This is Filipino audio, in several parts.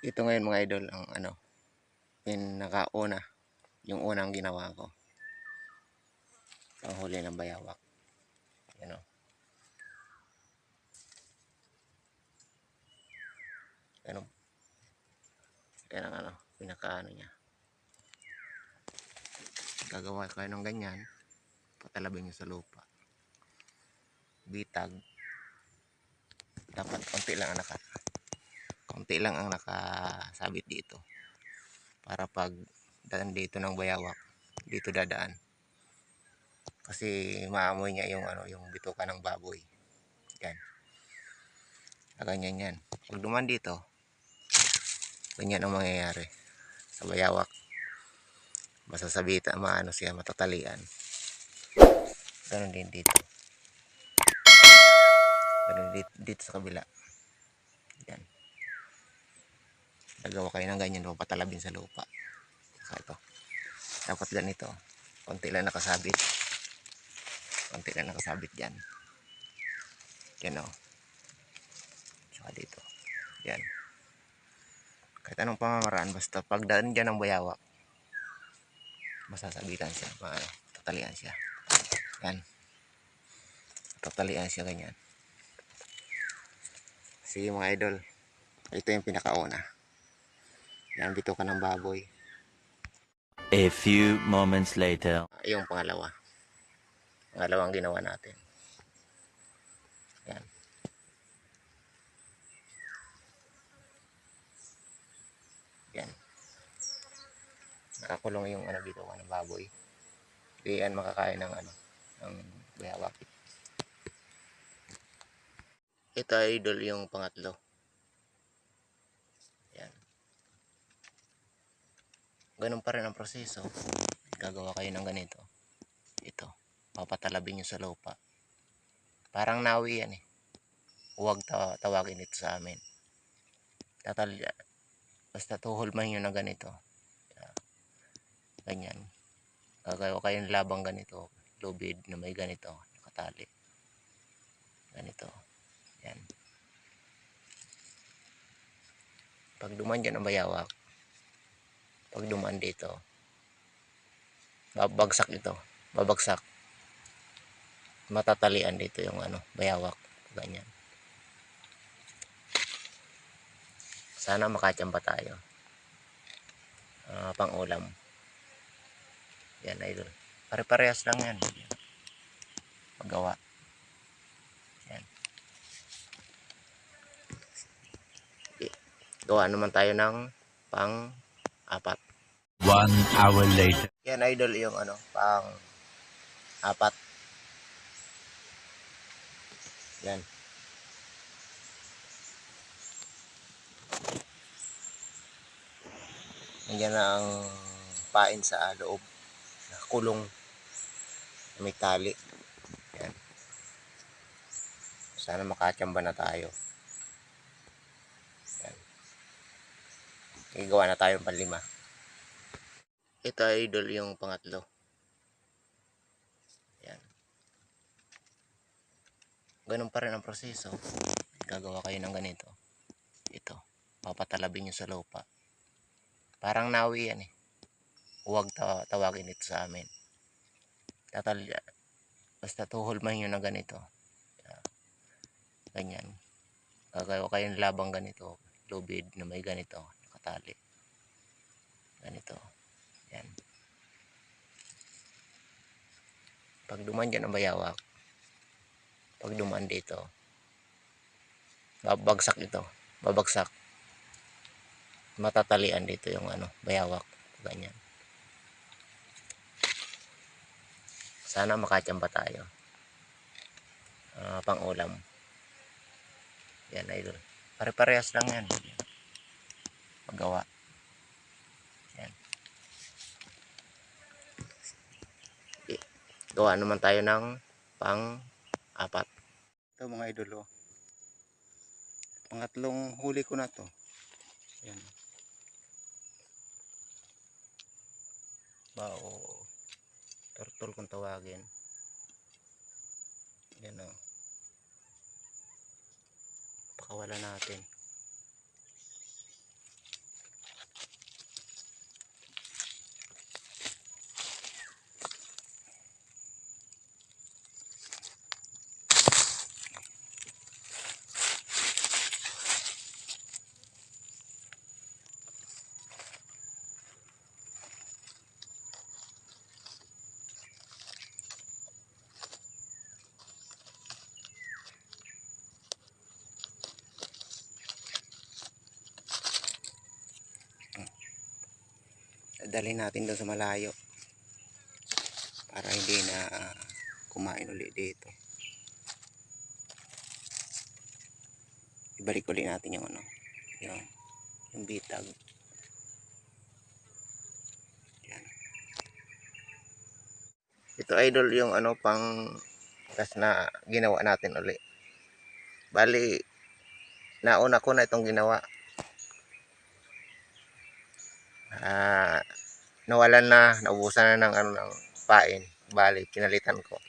ito ngayon mga idol ang ano pinakauna yung unang ginawa ko. Panghuli ng bayawak. Yan o. O. Yan ang ano pinakaano niya. Gagawa kayo ng ganyan patalabin nyo sa lupa. Bitag. Dapat konti lang ang naka konti lang ang nakasabit dito. Para pag daan dito ng bayawak dito dadaan. Kasi maamoy niya yung ano yung bituka ng baboy. Yan. Na ganyan yan. Pag duman dito ganyan ang mangyayari sa bayawak. Masasabita maano siya matatalian. Ganun din dito. Ganun dito, dito sa kabila. Yan nagawa kayo ng ganyan patalabin sa lupa. Saka ito. Dapat ganito. Konti lang nakasabit. Konti lang nakasabit dyan. Yan o. Saka dito. Yan. Kahit anong pamamaraan basta pagdaan dyan ng bayawak masasabitan siya ma tatalian siya. Yan. Tatalian siya ganyan. Sige mga idol. Ito yung pinakauna yan bito ka ng baboy. A few moments later. yung pangalawa. Pangalawang ginawa natin. Yan. Yan. Nakakulong yung ano dito ng baboy. Di yan makakain ng ano ng bayawak. Ito idol yung pangatlo ganun pa rin ang proseso. Gagawa kayo ng ganito. Ito. Papatalabin nyo sa lupa. Parang nawi yan eh. Huwag taw- tawagin ito sa amin. Tatal basta tuhol man nyo na ganito. Ganyan. Gagawa kayo ng labang ganito. Lubid na may ganito. Nakatali. Ganito. Yan. Pag duman dyan ang bayawak pag dumaan dito. Babagsak ito. Babagsak. Matatalian dito yung ano bayawak. Ganyan. Sana makachamba tayo. Ah, pang ulam yan idol. Pare-parehas lang yan. Magawa. Yan. Gawa naman tayo ng pang apat One hour later. yan idol yung ano pang apat yan Nandiyan na ang pain sa loob. Nakakulong. May tali. Yan. Sana makachamba na tayo. Igawa na tayo ng panlima. Ito idol yung pangatlo. Yan. Ganun pa rin ang proseso. Gagawa kayo ng ganito. Ito. Papatalabin nyo sa lupa. Parang nawi yan eh. Huwag taw- tawagin ito sa amin. Tatal basta tuhol man yun na ganito. Ah, Ganyan. Gagawa kayo ng labang ganito. Lubid na may ganito. Nakatali. Ganito. Yan. Pag duman dyan ang bayawak, pag duman dito, babagsak ito. Babagsak matatalian dito yung ano, bayawak. Ganyan. Sana makachamba tayo. Ah, pang ulam. Yan, idol. Pare-parehas lang yan. Magawa. Yan. Gawa naman tayo ng pang apat. Ito mga idol, oh. Pangatlong huli ko na to. Yan. bao turtle kung tawagin yan o pakawala natin Dalhin natin doon sa malayo. Para hindi na kumain uli dito. Ibalik uli natin yung ano. Yung, yung bitag. Yan. Ito idol yung ano pang gas na ginawa natin uli. Bali, nauna ko na itong ginawa. Ah, nawalan na, naubusan na ng ano ng pain. Bali, pinalitan ko.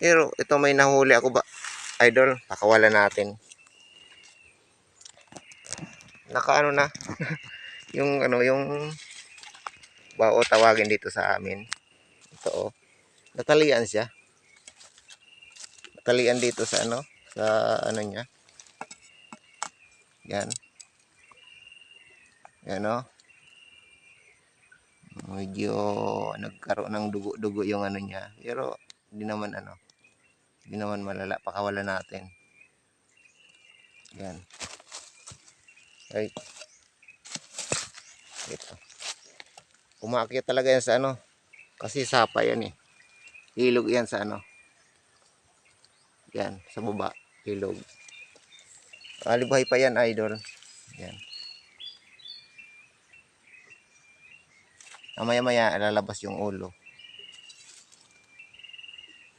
Pero ito may nahuli ako ba? Idol, pakawalan natin. Naka ano na. yung ano, yung bao tawagin dito sa amin. Ito oh. Natalian siya. Natalian dito sa ano, sa ano niya. Yan. Yan oh. Medyo nagkaroon ng dugo-dugo yung ano niya. Pero hindi naman ano. Hindi naman malala. Pakawalan natin. Yan. Ay. Ito. Umakyat talaga yan sa ano. Kasi sapa yan eh. Ilog yan sa ano. Yan. Sa baba. Ilog. Alibuhay pa yan, idol. Yan. Mamaya-maya lalabas yung ulo.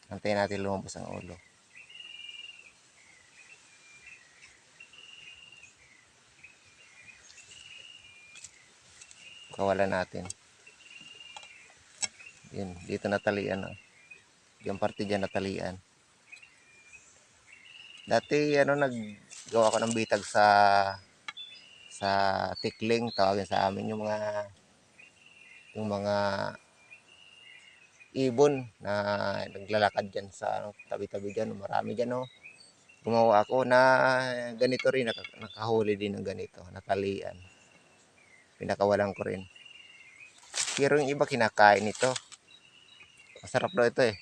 Antayin natin lumabas ang ulo. Kawalan natin. Yun, dito natalian. Oh. Yung parte dyan natalian. Dati ano naggawa ko ng bitag sa sa tikling tawagin sa amin yung mga yung mga ibon na naglalakad dyan sa ano, tabi-tabi dyan. Marami dyan, no. Gumawa ako na ganito rin, naka, nakahuli din ng ganito, natalian. Pinakawalan ko rin. Pero yung iba kinakain ito. Masarap daw ito eh.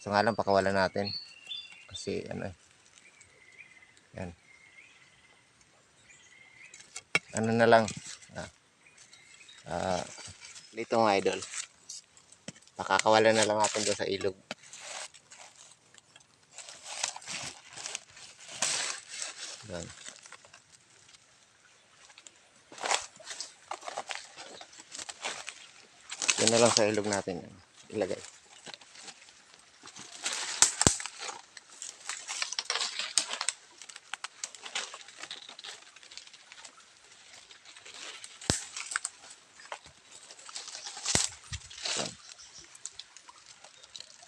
So nga lang, pakawalan natin. Kasi ano eh. Yan. Ano na lang. Ah. Ah, dito mga idol. Pakakawalan na lang natin doon sa ilog. Yan. Yan na lang sa ilog natin. Ilagay.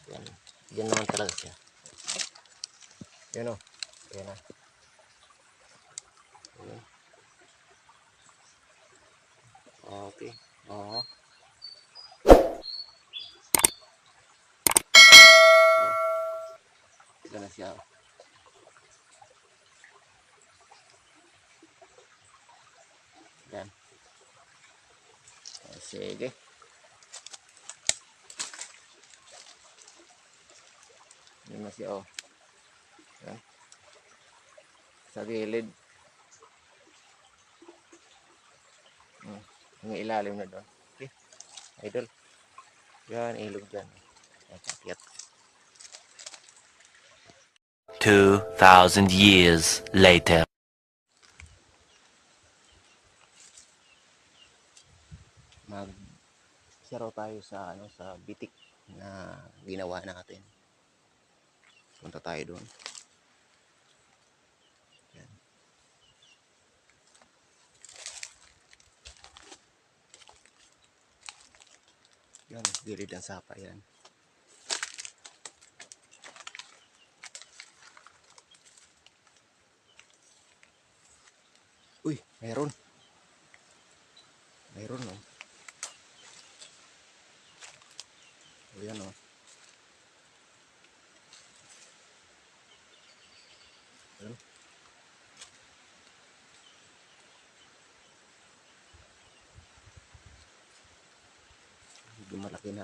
Yan. Yan naman talaga siya. Yan o. Yan na. Yan. Okay. Oo. Ito na siya. oh. Yan. Sige. Na siya, oh. Yan. Sa gilid. Hmm. Yung ilalim na doon. Okay. Idol. Yan, ilog dyan. Yan, pakyat. 2,000 years later. Mag raw tayo sa ano sa bitik na ginawa natin. Punta tayo doon. Yan. Yan, gilid ang sapa yan. Uy, mayroon. Mayroon, no? Ayan, no?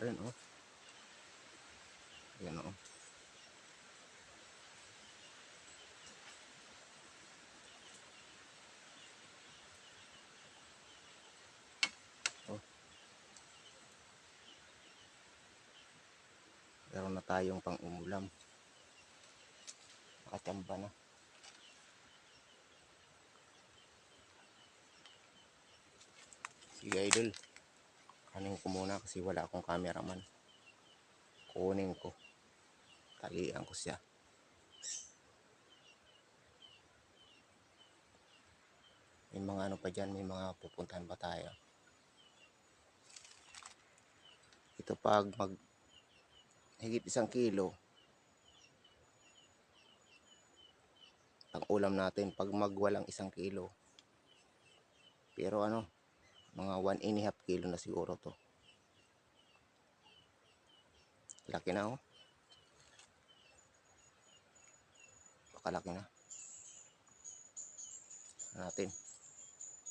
rin oh. Ayan oh. oh. Meron na tayong pang umulam. Nakachamba na. Sige idol. Kanin ko muna kasi wala akong cameraman. Kunin ko. Talian ko siya. May mga ano pa dyan, may mga pupuntahan pa tayo. Ito pag mag higit isang kilo, ang ulam natin pag magwalang isang kilo. Pero ano, mga one and a half kilo na siguro to. Laki na oh. Pakalaki na. Ano natin.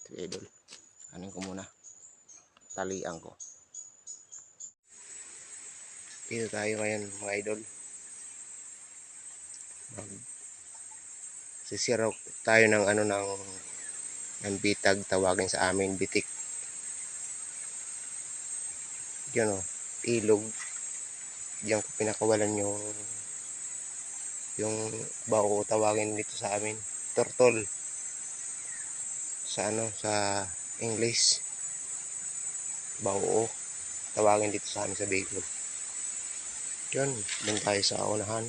Ito idol. Anin ko muna. Talian ko. Dito tayo ngayon mga idol. Mag tayo ng ano ng ng bitag tawagin sa amin bitik. Yun o, ilog. Diyan ko pinakawalan yung yung bao tawagin dito sa amin. Turtle. Sa ano, sa English. Bao. Tawagin dito sa amin sa Bicol. Yun, dun tayo sa unahan.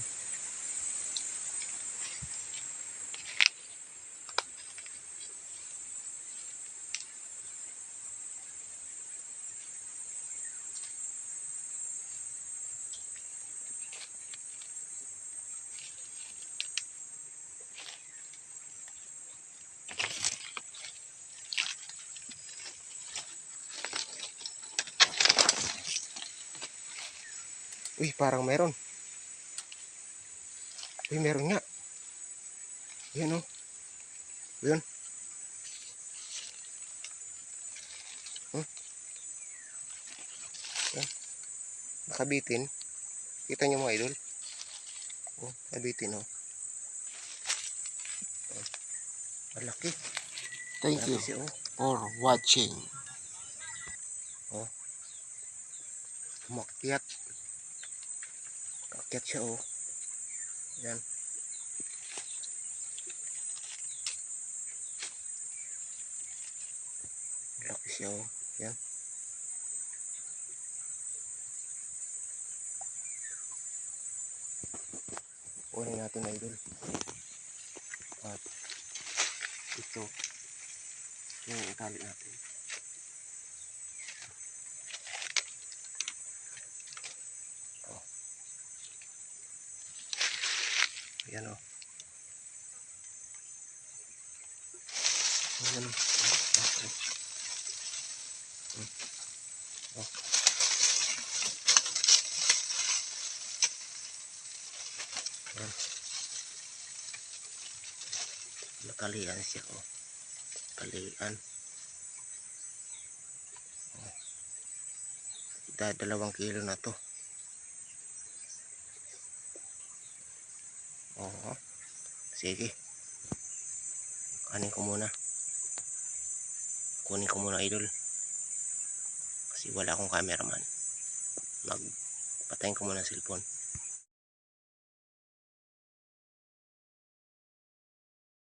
Uy, parang meron. Uy, meron nga. Yan o. Yun. Hmm. Yan. Nakabitin. Kita nyo mga idol. Oh, nakabitin o. Oh. Malaki. Thank you Malaki siya oh. for watching. Umakyat. Umakyat siya oh. Yan. Laki siya oh. Yan. Kunin natin idol. At ito yung itali natin. Yan o. Yan o. Oh. Yan. Nakalian siya o. Kalian. Oh. Da- dalawang kilo na to. Oo. Sige. Kanin ko muna. Kunin ko muna idol. Kasi wala akong cameraman. Magpatayin ko muna ang cellphone.